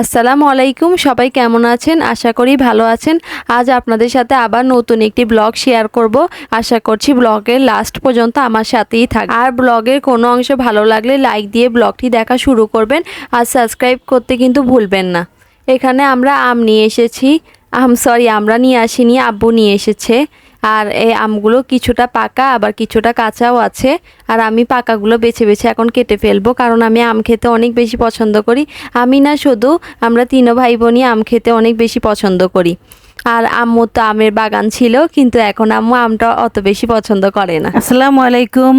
আসসালামু আলাইকুম, সবাই কেমন আছেন? আশা করি ভালো আছেন। আজ আপনাদের সাথে আবার নতুন একটি ব্লগ শেয়ার করব। আশা করছি ব্লগের লাস্ট পর্যন্ত আমার সাথেই থাক আর ব্লগের কোনো অংশ ভালো লাগলে লাইক দিয়ে ব্লগটি দেখা শুরু করবেন। আর সাবস্ক্রাইব করতে কিন্তু ভুলবেন না। এখানে আমরা আম নিয়ে এসেছি। আম সরি আমরা নিয়ে আসিনি, আব্বু নিয়ে এসেছে। আর এই আমগুলো কিছুটা পাকা, আবার কিছুটা কাঁচাও আছে। আর আমি পাকাগুলো বেছে বেছে এখন কেটে ফেলব, কারণ আমি আম খেতে অনেক বেশি পছন্দ করি। আমি না শুধু, আমরা তিনও ভাই বোনই আম খেতে অনেক বেশি পছন্দ করি। আর আম্মু তো আমের বাগান ছিল কিন্তু এখন আম্মু আমটা অত বেশি পছন্দ করে না। আসসালামু আলাইকুম।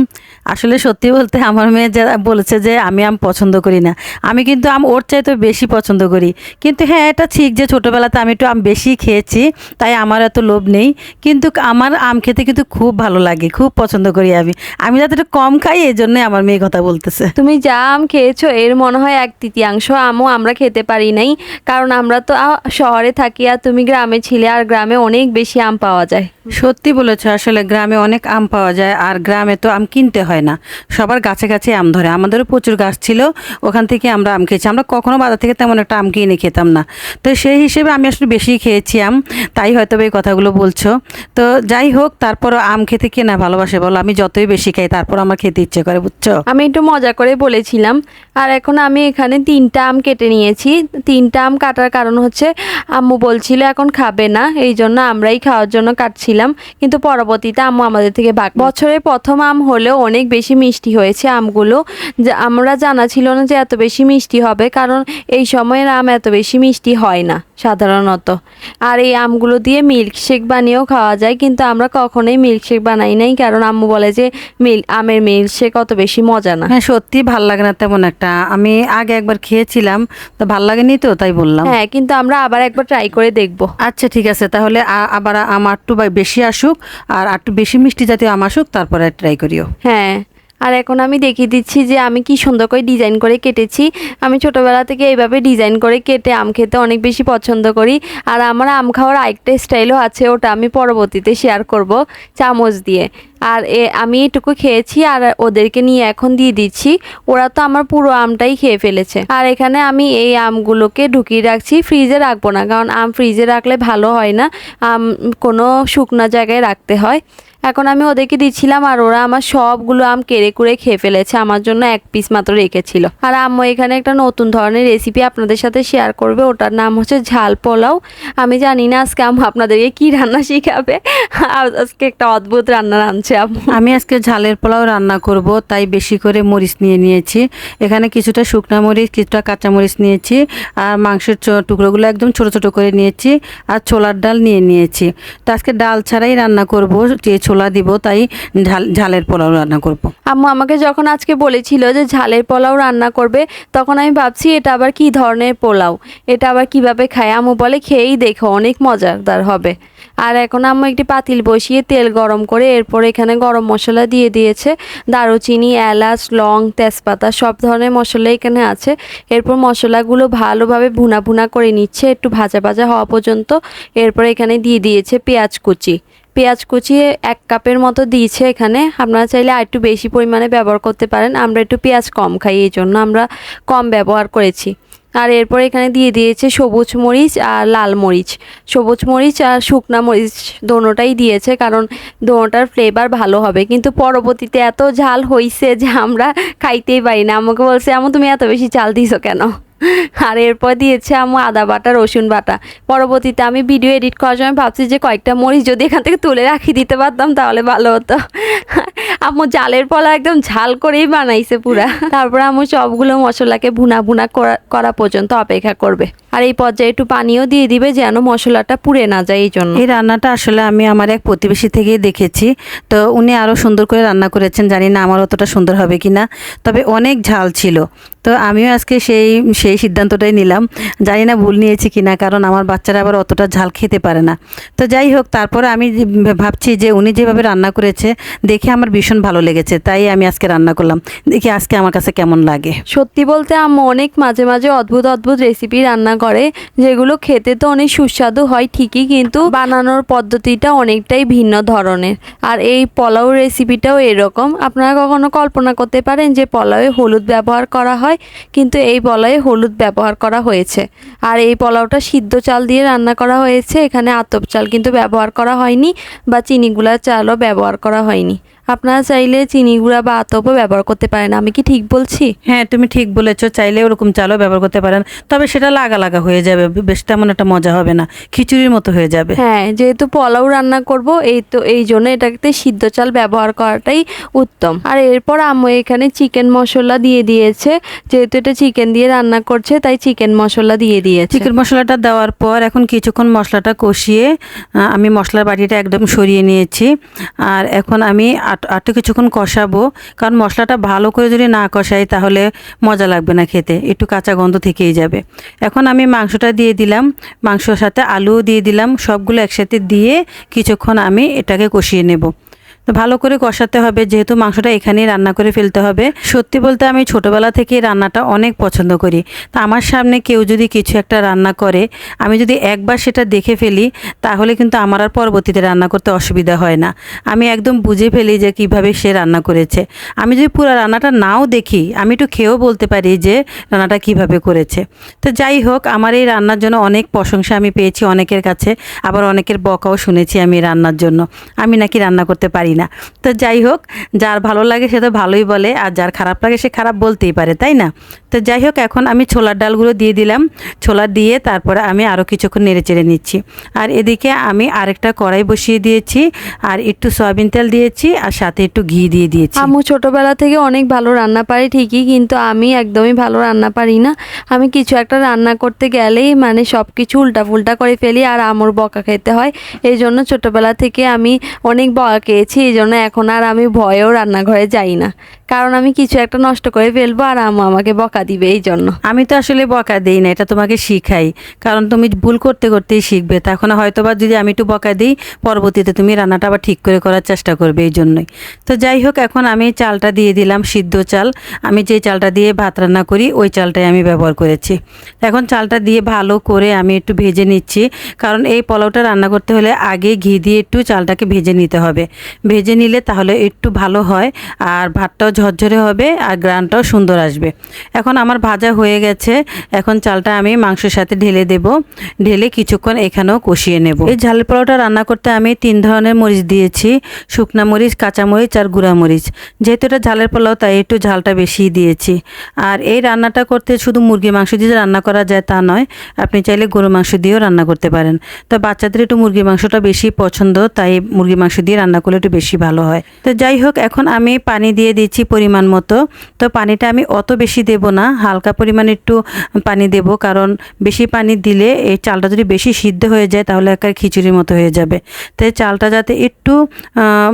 আসলে সত্যি বলতে আমার মেয়ে যারা বলেছে যে আমি আম পছন্দ করি না। আমি কিন্তু আম ওর চাইতে বেশি পছন্দ করি। কিন্তু হ্যাঁ এটা ঠিক যে ছোটোবেলাতে আমি একটু আম বেশি খেয়েছি তাই আমার এত লোভ নেই। কিন্তু আমার আম খেতে কিন্তু খুব ভালো লাগে খুব পছন্দ করি আমি। আমি যাতে একটু কম খাই এই জন্যে আমার মেয়ে কথা বলতেছে। তুমি যা আম খেয়েছো এর মনে হয় এক তৃতীয়াংশ আমও আমরা খেতে পারি নাই। কারণ আমরা তো শহরে থাকি আর তুমি গ্রামে ছিলে আর গ্রামে অনেক বেশি আম পাওয়া যায়। সত্যি বলেছ আসলে গ্রামে অনেক আম পাওয়া যায় আর গ্রামে তো আম কিনতে হয় না। সবার গাছে গাছে আম ধরে। আমাদেরও প্রচুর গাছ ছিল ওখান থেকে আমরা আম খেয়েছি। আমরা কখনো বাজার থেকে তেমন একটা আম কিনে খেতাম না। তো সেই হিসেবে আমি আসলে বেশি খেয়েছি আম তাই হয়তো এই কথাগুলো বলছো। তো যাই হোক তারপরও আম খেতে কে না ভালোবাসে বলো? আমি যতই বেশি খাই তারপর আমার খেতে ইচ্ছে করে বুঝছ? আমি একটু মজা করে বলেছিলাম আর এখন আমি এখানে তিনটা আম কেটে নিয়েছি। তিনটা আম কাটার কারণ হচ্ছে আম্মু বলছিল এখন খাবে না এই জন্য আমরাই খাওয়ার জন্য কাটছিলাম। কিন্তু পরবর্তীতে আম্মু আমাদের থেকে ভাগ বছরের প্রথম আম হলেও অনেক বেশি মিষ্টি হয়েছে আমগুলো। আমরা জানা ছিল না যে এত বেশি মিষ্টি হবে কারণ এই সময়ের আম এত বেশি মিষ্টি হয় না সাধারণত। আর এই আমগুলো দিয়ে মিল্কশেক বানিয়েও খাওয়া যায় কিন্তু আমরা কখনোই মিল্কশেক বানাই নাই কারণ আম্মু বলে যে মিল আমের মিল্কশেক অত বেশি মজা না। হ্যাঁ সত্যি ভালো লাগে না তেমন একটা। আমি আগে একবার খেয়েছিলাম তো ভালো লাগেনি তো তাই বললাম। হ্যাঁ কিন্তু আমরা আবার একবার ট্রাই করে দেখব। আচ্ছা ঠিক আছে, তাহলে আবার আমার একটু বেশি আসুক, আর একটু বেশি মিষ্টি জাতীয় আম আসুক, তারপরে ট্রাই করিও। হ্যাঁ। আর এখন আমি দেখিয়ে দিচ্ছি যে আমি কি সুন্দর করে ডিজাইন করে কেটেছি। আমি ছোটোবেলা থেকে এইভাবে ডিজাইন করে কেটে আম খেতে অনেক বেশি পছন্দ করি। আর আমার আম খাওয়ার আরেকটা স্টাইলও আছে, ওটা আমি পরবর্তীতে শেয়ার করব চামচ দিয়ে। আর এ, আমি এটুকু খেয়েছি আর ওদেরকে নিয়ে এখন দিয়ে দিচ্ছি। ওরা তো আমার পুরো আমটাই খেয়ে ফেলেছে। আর এখানে আমি এই আমগুলোকে ঢুকিয়ে রাখছি ফ্রিজে রাখব না। কারণ আম ফ্রিজে রাখলে ভালো হয় না। আম কোনো শুকনো জায়গায় রাখতে হয়। এখন আমি ওদেরকে দিচ্ছিলাম আর ওরা আমার সবগুলো আম কেড়ে কুড়ে খেয়ে ফেলেছে, আমার জন্য এক পিস মাত্র রেখেছিল। আর আম্মু এখানে একটা নতুন ধরনের রেসিপি আপনাদের সাথে শেয়ার করবে, ওটার নাম হচ্ছে ঝাল পোলাও। আমি জানি না আজকে আম্মু আপনাদেরকে কি রান্না শিখাবে আজকে একটা অদ্ভুত রান্না রাঁধছে আম্মু। আমি আজকে ঝালের পোলাও রান্না করব, তাই বেশি করে মরিচ নিয়ে নিয়েছি। এখানে কিছুটা শুকনো মরিচ, কিছুটা কাঁচা মরিচ নিয়েছি, আর মাংসের টুকরোগুলো একদম ছোট ছোট করে নিয়েছি, আর ছোলার ডাল নিয়ে নিয়েছি। তো আজকে ডাল ছাড়াই রান্না করব, যে ছোলা দিব, তাই ঝাল, ঝালের পোলাও রান্না করব। আম্মু আমাকে যখন আজকে বলেছিল যে ঝালের পোলাও রান্না করবে, তখন আমি ভাবছি এটা আবার কি ধরনের পোলাও? এটা আবার কীভাবে খায়? আম্মু বলে, খেয়েই দেখো, অনেক মজাদার হবে। আর এখন আম্মু একটি পাতিল বসিয়ে তেল গরম করে এরপর এখানে গরম মশলা দিয়ে দিয়েছে। দারুচিনি, এলাচ, লং, তেজপাতা, সব ধরনের মশলা এখানে আছে। এরপর মশলাগুলো ভালোভাবে ভুনা ভুনা করে নিচ্ছে, একটু ভাজা ভাজা হওয়া পর্যন্ত। এরপর এখানে দিয়ে দিয়েছে পেঁয়াজ কুচি। পেঁয়াজ কুচি এক কাপের মতো দিয়েছে এখানে। আপনারা চাইলে আর একটু বেশি পরিমাণে ব্যবহার করতে পারেন। আমরা একটু পেঁয়াজ কম খাই, এই জন্য আমরা কম ব্যবহার করেছি। আর এরপর এখানে দিয়ে দিয়েছে সবুজ মরিচ আর লাল মরিচ। সবুজ মরিচ আর শুকনা মরিচ দোনোটাই দিয়েছে কারণ দোনোটার ফ্লেভার ভালো হবে। কিন্তু পরবর্তীতে এত ঝাল হইছে যে আমরা খাইতেই পারি না। আমাকে বলছে এমন তুমি এত বেশি চাল দিছো কেন? আর এরপর দিয়েছে আমু আদা বাটা, রসুন বাটা। পরবর্তীতে আমি ভিডিও এডিট করার সময় ভাবছি যে কয়েকটা মরিচ যদি এখান থেকে তুলে রাখি, দিতে পারতাম, তাহলে ভালো হতো। আম্মু জালের পলা একদম ঝাল করেই বানাইছে পুরা। তারপর আম্মু সবগুলো মশলাকে ভুনা ভুনা করা পর্যন্ত অপেক্ষা করবে। আর এই পর্যায়ে একটু পানিও দিয়ে দিবে যেন মশলাটা পুড়ে না যায় এই জন্য এই রান্নাটা আসলে আমি আমার এক প্রতিবেশী থেকেই দেখেছি। তো উনি আরও সুন্দর করে রান্না করেছেন, জানি না আমার অতটা সুন্দর হবে কি না তবে অনেক ঝাল ছিল। তো আমিও আজকে সেই সেই সিদ্ধান্তটাই নিলাম। জানি না ভুল নিয়েছি কি না কারণ আমার বাচ্চারা আবার অতটা ঝাল খেতে পারে না। তো যাই হোক, তারপরে আমি ভাবছি যে উনি যেভাবে রান্না করেছে, দেখে আমার ভীষণ ভালো লেগেছে, তাই আমি আজকে রান্না করলাম। দেখি আজকে আমার কাছে কেমন লাগে। সত্যি বলতে আম্মু, অনেক মাঝে মাঝে অদ্ভুত অদ্ভুত রেসিপি রান্না করে, যেগুলো খেতে তো অনেক সুস্বাদু হয় ঠিকই, কিন্তু বানানোর পদ্ধতিটা অনেকটাই ভিন্ন ধরনের। আর এই পোলাও রেসিপিটাও এরকম। আপনারা কখনো কল্পনা করতে পারেন যে পোলাওয়ে হলুদ ব্যবহার করা হয়? হয়, কিন্তু এই পোলাওয়ে হলুদ ব্যবহার করা হয়েছে। আর এই পোলাওটা সিদ্ধ চাল দিয়ে রান্না করা হয়েছে। এখানে আতপ চাল কিন্তু ব্যবহার করা হয়নি বা চিনি গুঁড়া চালও ব্যবহার করা হয়নি। আপনারা চাইলে চিনি গুঁড়া বা আতপও ব্যবহার করতে পারেন। আমি কি ঠিক বলছি? হ্যাঁ তুমি ঠিক বলেছ। চাইলে ওরকম চালও ব্যবহার করতে পারেন। তবে সেটা লাগা লাগা হয়ে যাবে। বেশ তেমন একটা মজা হবে না। খিচুড়ির মতো হয়ে যাবে। হ্যাঁ যেহেতু পোলাও রান্না করব এই তো এই জন্য এটাতে সিদ্ধ চাল ব্যবহার করাটাই উত্তম। আর এরপর আম্মু এখানে চিকেন মশলা দিয়ে দিয়েছে। যেহেতু এটা চিকেন দিয়ে রান্না করছে তাই চিকেন মশলা দিয়ে দিয়েছে। চিকেন মশলাটা দেওয়ার পর এখন কিছুক্ষণ মশলাটা কষিয়ে আমি মশলার বাটিটা একদম সরিয়ে নিয়েছি। আর এখন আমি আটটু কিছুক্ষণ কষাবো। কারণ মশলাটা ভালো করে যদি না কষাই তাহলে মজা লাগবে না খেতে। একটু কাঁচা গন্ধ থেকেই যাবে। এখন আমি মাংসটা দিয়ে দিলাম। মাংসর সাথে আলুও দিয়ে দিলাম। সবগুলো একসাথে দিয়ে কিছুক্ষণ আমি এটাকে কষিয়ে নেব। ভালো করে কষাতে হবে, যেহেতু মাংসটা এখানেই রান্না করে ফেলতে হবে। সত্যি বলতে আমি ছোটবেলা থেকে রান্নাটা অনেক পছন্দ করি। তা আমার সামনে কেউ যদি কিছু একটা রান্না করে, আমি যদি একবার সেটা দেখে ফেলি, তাহলে কিন্তু আমার আর পরবর্তীতে রান্না করতে অসুবিধা হয় না। আমি একদম বুঝে ফেলি যে কীভাবে সে রান্না করেছে। আমি যদি পুরো রান্নাটা নাও দেখি, আমি একটু খেয়েও বলতে পারি যে রান্নাটা কীভাবে করেছে। তো যাই হোক, আমার এই রান্নার জন্য অনেক প্রশংসা আমি পেয়েছি অনেকের কাছে, আবার অনেকের বকাও শুনেছি আমি রান্নার জন্য। আমি নাকি রান্না করতে পারি না। তো যাই হোক, যার ভালো লাগে সে তো ভালোই বলে, আর যার খারাপ লাগে সে খারাপ বলতেই পারে, তাই না? তো যাই হোক, এখন আমি ছোলার ডালগুলো দিয়ে দিলাম। ছোলা দিয়ে তারপরে আমি আরও কিছুক্ষণ নেড়ে চেড়ে নিচ্ছি। আর এদিকে আমি আরেকটা কড়াই বসিয়ে দিয়েছি, আর একটু সয়াবিন তেল দিয়েছি, আর সাথে একটু ঘি দিয়ে দিয়েছি। আম্মু, ছোটোবেলা থেকে অনেক ভালো রান্না পারি, ঠিকই, কিন্তু আমি একদমই ভালো রান্না পারি না। আমি কিছু একটা রান্না করতে গেলেই মানে সব কিছু উল্টা ফুল্টা করে ফেলি, আর আমর বকা খেতে হয়। এই জন্য ছোটোবেলা থেকে আমি অনেক বকা খেয়েছি এই জন্য এখন আর আমি ভয়েও রান্নাঘরে যাই না। কারণ আমি কিছু একটা নষ্ট করে ফেলব আর আম্মু আমাকে বকা দিবে এই জন্য। আমি তো আসলে বকা দিই না, এটা তোমাকে শিখাই। কারণ তুমি ভুল করতে করতেই শিখবে, তখন হয়তো বা যদি আমি একটু বকা দিই, পরবর্তীতে তুমি রান্নাটা আবার ঠিক করে করার চেষ্টা করবে এই জন্যই। তো যাই হোক, এখন আমি চালটা দিয়ে দিলাম সিদ্ধ চাল। আমি যে চালটা দিয়ে ভাত রান্না করি, ওই চালটাই আমি ব্যবহার করেছি। এখন চালটা দিয়ে ভালো করে আমি একটু ভেজে নিচ্ছি। কারণ এই পোলাওটা রান্না করতে হলে আগে ঘি দিয়ে একটু চালটাকে ভেজে নিতে হবে। ভেজে নিলে তাহলে একটু ভালো হয়, আর ভাতটাও ঝরঝরে হবে, আর গ্রানটাও সুন্দর আসবে। এখন আমার ভাজা হয়ে গেছে, এখন চালটা আমি মাংসের সাথে ঢেলে দেব, ঢেলে কিছুক্ষণ এখানেও কষিয়ে নেব। এই ঝালের পোলাওটা রান্না করতে আমি তিন ধরনের মরিচ দিয়েছি, শুকনা মরিচ, কাঁচা মরিচ, আর গুঁড়া মরিচ। যেহেতু এটা ঝালের পোলাও, তাই একটু ঝালটা বেশি দিয়েছি। আর এই রান্নাটা করতে শুধু মুরগি মাংস দিয়ে রান্না করা যায় তা নয়, আপনি চাইলে গরু মাংস দিয়েও রান্না করতে পারেন। তো বাচ্চাদের একটু মুরগি মাংসটা বেশি পছন্দ, তাই মুরগি মাংস দিয়ে রান্না করলে একটু বেশি ভালো হয়। তো যাই হোক, এখন আমি পানি দিয়ে দিচ্ছি পরিমাণ মতো। তো পানিটা আমি অত বেশি দেব না, হালকা পরিমাণে একটু পানি দেব, কারণ বেশি পানি দিলে এই চালটা যদি বেশি সিদ্ধ হয়ে যায়, তাহলে একটা খিচুড়ির মতো হয়ে যাবে। তো চালটা যাতে একটু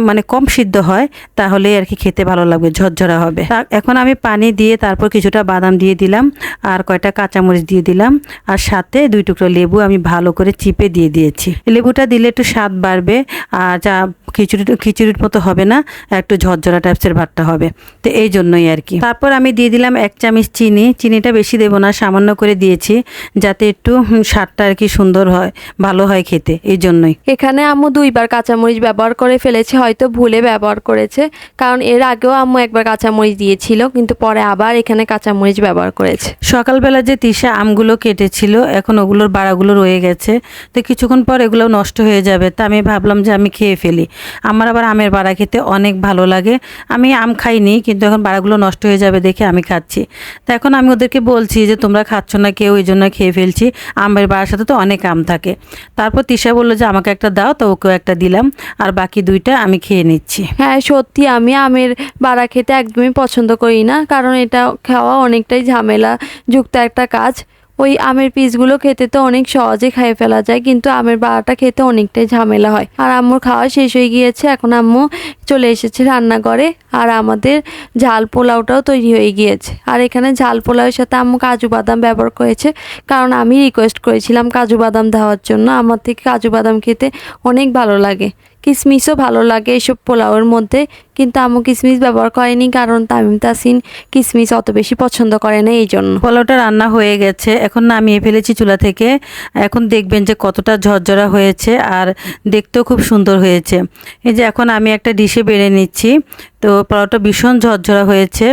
মানে কম সিদ্ধ হয় তাহলে আর কি খেতে ভালো লাগবে, ঝরঝরা হবে। এখন আমি পানি দিয়ে তারপর কিছুটা বাদাম দিয়ে দিলাম, আর কয়টা কাঁচামরিচ দিয়ে দিলাম, আর সাথে দুই টুকরো লেবু আমি ভালো করে চিপে দিয়ে দিয়েছি। লেবুটা দিলে একটু স্বাদ বাড়বে, আর যা খিচুড়ি খিচুড়ির মতো হবে না একটু ঝরঝরা টাইপসের ভাতটা হবে। তো এই জন্যই আর কি। তারপর আমি দিয়ে দিলাম এক চামচ চিনি। চিনিটা বেশি দেবো না সামান্য করে দিয়েছি যাতে একটু স্বাদটা আর কি সুন্দর হয় ভালো হয় খেতে এই জন্যই। এখানে আম্মু দুইবার কাঁচামরিচ ব্যবহার করে ফেলেছে হয়তো ভুলে ব্যবহার করেছে কারণ এর আগেও আম্মু একবার কাঁচামরিচ দিয়েছিল কিন্তু পরে আবার এখানে কাঁচামরিচ ব্যবহার করেছে। সকালবেলা যে তিসা আমগুলো কেটেছিল এখন ওগুলোর বাড়াগুলো রয়ে গেছে তো কিছুক্ষণ পর এগুলো নষ্ট হয়ে যাবে তা আমি ভাবলাম যে আমি খেয়ে ফেলি। আমার আবার আমের বাড়া খেতে অনেক ভালো লাগে। আমি আম খাইনি, কিন্তু এখন বাড়াগুলো নষ্ট হয়ে যাবে দেখে আমি খাচ্ছি। তো এখন আমি ওদেরকে বলছি যে, তোমরা খাচ্ছ না কেউ, এই জন্য খেয়ে ফেলছি। আমের বাড়ার সাথে তো অনেক আম থাকে। তারপর তিশা বলল যে, আমাকে একটা দাও, তো ওকেও একটা দিলাম। আর বাকি দুইটা আমি খেয়ে নিচ্ছি। হ্যাঁ সত্যি আমি আমের বাড়া খেতে একদমই পছন্দ করি না, কারণ এটা খাওয়া অনেকটাই ঝামেলা যুক্ত একটা কাজ। ওই আমের পিসগুলো খেতে তো অনেক সহজে খাইয়ে ফেলা যায়, কিন্তু আমের বাড়াটা খেতে অনেকটাই ঝামেলা হয়। আর আম্মুর খাওয়া শেষ হয়ে গিয়েছে, এখন আম্মু চলে এসেছে রান্নাঘরে, আর আমাদের ঝাল পোলাওটাও তৈরি হয়ে গিয়েছে। আর এখানে ঝাল পোলাওয়ের সাথে আম্মু কাজু বাদাম ব্যবহার করেছে, কারণ আমি রিকোয়েস্ট করেছিলাম কাজু বাদাম দেওয়ার জন্য। আমার থেকে কাজু বাদাম খেতে অনেক ভালো লাগে। কিশমিশও ভালো লাগে এসব পোলাওয়ের মধ্যে, কিন্তু আম্মু কিশমিশ ব্যবহার করেনি কারণ তামিম তাসিন কিশমিশ অত বেশি পছন্দ করে না এই জন্য পোলাওটা রান্না হয়ে গেছে, এখন নামিয়ে ফেলেছি চুলা থেকে। এখন দেখবেন যে কতটা ঝরঝরা হয়েছে আর দেখতেও খুব সুন্দর হয়েছে। এই যে এখন আমি একটা ডিশে বেড়ে নিচ্ছি, তো পোলাওটা ভীষণ ঝরঝরা হয়েছে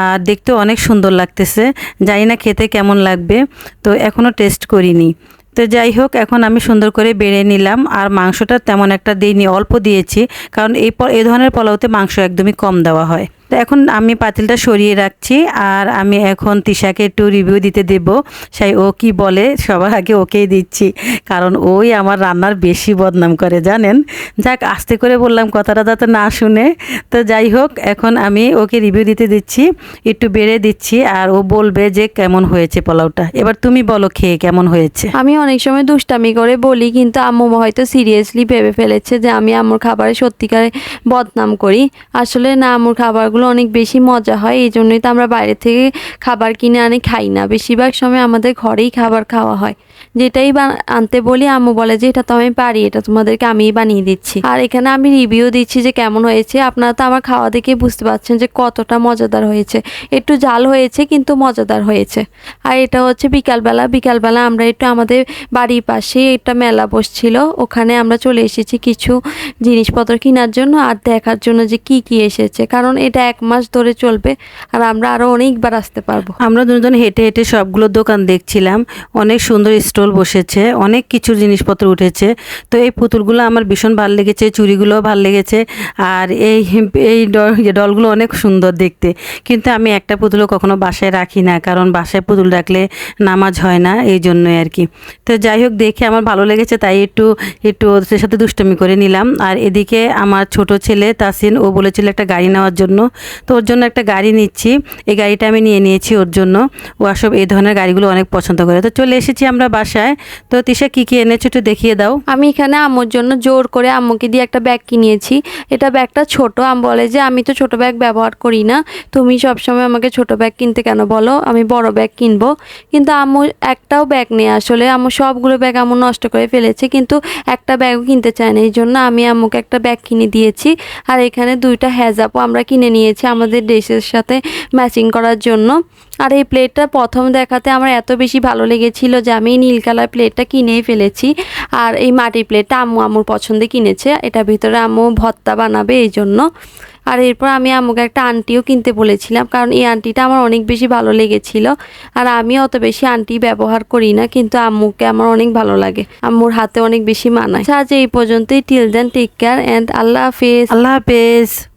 আর দেখতেও অনেক সুন্দর লাগতেছে। জানি না খেতে কেমন লাগবে, তো এখনও টেস্ট করিনি। তো যাই হোক, এখন আমি সুন্দর করে বেড়ে নিলাম। আর মাংসটা তেমন একটা দিইনি, অল্প দিয়েছি। কারণ এই এই ধরনের পোলাওতে মাংস একদমই কম দেওয়া হয়। তো এখন আমি পাতিলটা সরিয়ে রাখছি আর আমি এখন তিশাকে একটু রিভিউ দিতে দেব। সেই ও কি বলে সবার আগে ওকেই দিচ্ছি। কারণ ওই আমার রান্নার বেশি বদনাম করে, জানেন? যাক, আস্তে করে বললাম কথাটা যাতে না শুনে। তো যাই হোক, এখন আমি ওকে রিভিউ দিতে দিচ্ছি, একটু বেড়ে দিচ্ছি আর ও বলবে যে কেমন হয়েছে পোলাওটা। এবার তুমি বলো খেয়ে কেমন হয়েছে। আমি অনেক সময় দুষ্টামি করে বলি, কিন্তু আম্মু হয়তো সিরিয়াসলি ভেবে ফেলেছে যে আমি আম্মুর খাবারে সত্যিকারে বদনাম করি। আসলে না, আম্মুর খাবারগুলো অনেক বেশি মজা হয়, এই জন্যই তো আমরা বাইরে থেকে খাবার কিনে আনে, খাই না। বেশিরভাগ সময় আমাদের ঘরেই খাবার খাওয়া হয়। যেটাই আনতে বলি, আম্মু বলে যে, এটা তো আমি পারি, এটা তোমাদেরকে আমিই বানিয়ে দিচ্ছি। আর এখানে আমি রিভিউ দিচ্ছি যে, কেমন হয়েছে। আপনারা তো আমার খাওয়া দেখে বুঝতে পারছেন যে, কতটা মজাদার হয়েছে। একটু জাল হয়েছে, কিন্তু মজাদার হয়েছে। আর এটা হচ্ছে বিকালবেলা। বিকালবেলা আমরা একটু আমাদের বাড়ির পাশে একটা মেলা বসছিল। ওখানে আমরা চলে এসেছি কিছু জিনিসপত্র কেনার জন্য আর দেখার জন্য যে, কি কি এসেছে। কারণ এটা এক মাস ধরে চলবে আর আমরা আরও অনেকবার আসতে পারব। আমরা দুজন হেঁটে হেঁটে সবগুলো দোকান দেখছিলাম, অনেক সুন্দর স্টল বসেছে, অনেক কিছু জিনিসপত্র উঠেছে। তো এই পুতুলগুলো আমার ভীষণ ভালো লেগেছে, চুড়িগুলোও ভালো লেগেছে আর এই এই ডলগুলো অনেক সুন্দর দেখতে। কিন্তু আমি একটা পুতুলও কখনো বাসায় রাখি না, কারণ বাসায় পুতুল রাখলে নামাজ হয় না, এই জন্যই আর কি। তো যাই হোক, দেখে আমার ভালো লেগেছে, তাই একটু একটু ওদের সাথে দুষ্টমি করে নিলাম। আর এদিকে আমার ছোট ছেলে তাসিন, ও বলেছিল একটা গাড়ি নেওয়ার জন্য। তো ওর জন্য একটা গাড়ি নিচ্ছি। এই গাড়িটা আমি নিয়ে নিয়েছি ওর জন্য। ও আসব এই ধরনের গাড়িগুলো অনেক পছন্দ করে। তো চলে এসেছি আমরা বাসায়। তো তিশা, কী কী এনেছো একটু দেখিয়ে দাও। আমি এখানে আম্মুর জন্য জোর করে আম্মুকে দিয়ে একটা ব্যাগ কিনিয়েছি এটা ব্যাগটা ছোট। আম বলে যে, আমি তো ছোট ব্যাগ ব্যবহার করি না। তুমি সবসময় আমাকে ছোট ব্যাগ কিনতে কেন বলো? আমি বড় ব্যাগ কিনবো। কিন্তু আম্মু একটাও ব্যাগ নেই। আসলে আম্মু সবগুলো ব্যাগ আম্মু নষ্ট করে ফেলেছে। কিন্তু একটা ব্যাগও কিনতে চায় না। এই জন্য আমি আম্মুকে একটা ব্যাগ কিনে দিয়েছি। আর এখানে দুইটা হ্যাজাপও আমরা কিনে নিয়েছি আমাদের ড্রেসের সাথে ম্যাচিং করার জন্য। আর এই প্লেটটা প্রথম দেখাতে আমার এত বেশি ভালো লেগেছিল যে আমি নীল কালার প্লেটটা কিনেই ফেলেছি। আর এই মাটির প্লেটটা আম্মু আম্মুর পছন্দে কিনেছে। এটা ভিতরে আম্মু ভত্তা বানাবে এই জন্য আর এরপর আমি আম্মুকে একটা আন্টিও কিনতে বলেছিলাম, কারণ এই আন্টিটা আমার অনেক বেশি ভালো লেগেছিল। আর আমি অত বেশি আন্টি ব্যবহার করি না, কিন্তু আম্মুকে আমার অনেক ভালো লাগে। আম্মুর হাতে অনেক বেশি মানায়। আজ এই পর্যন্তই। Till then take care and আল্লাহ হাফেজ। আল্লাহ হাফেজ।